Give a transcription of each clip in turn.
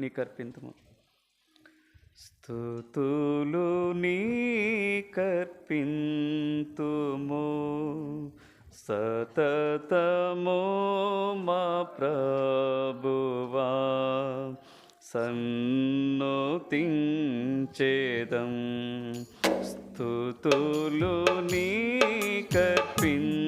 నీకర్పింతుము. స్థుతులు నీకర్పింతుము. సతతము మా ప్రభువా. సన్నోతించేదం స్థుతులు నీకర్పింతు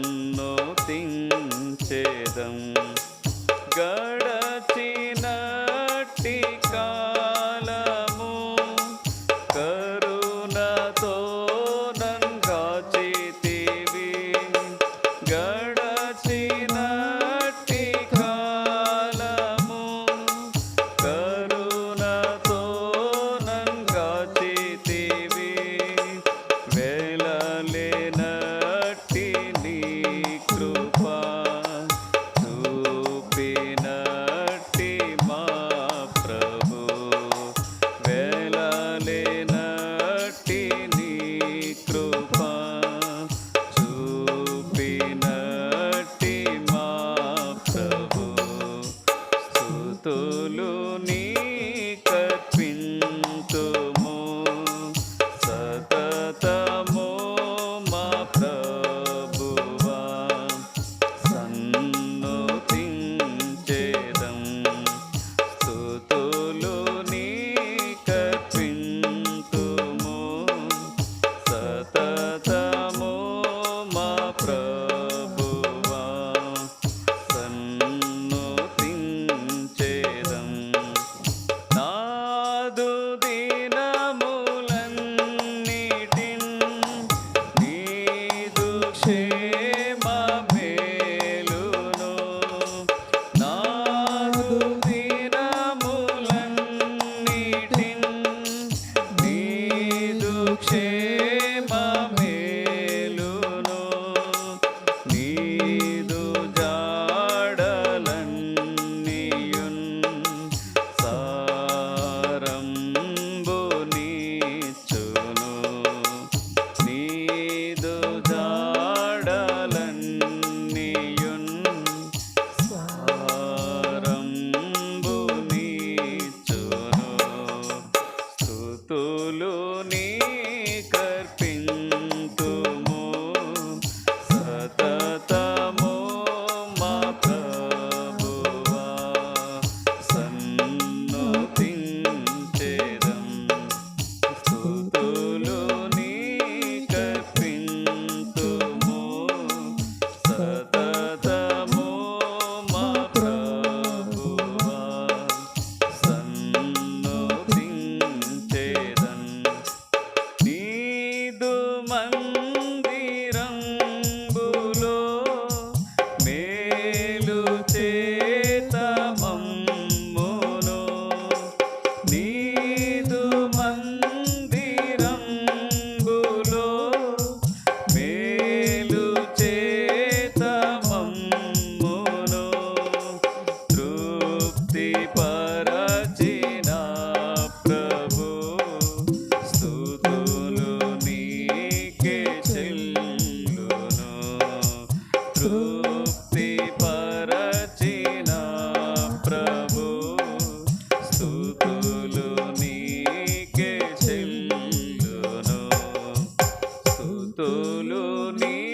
నన్ను తించేదం. గణ নীল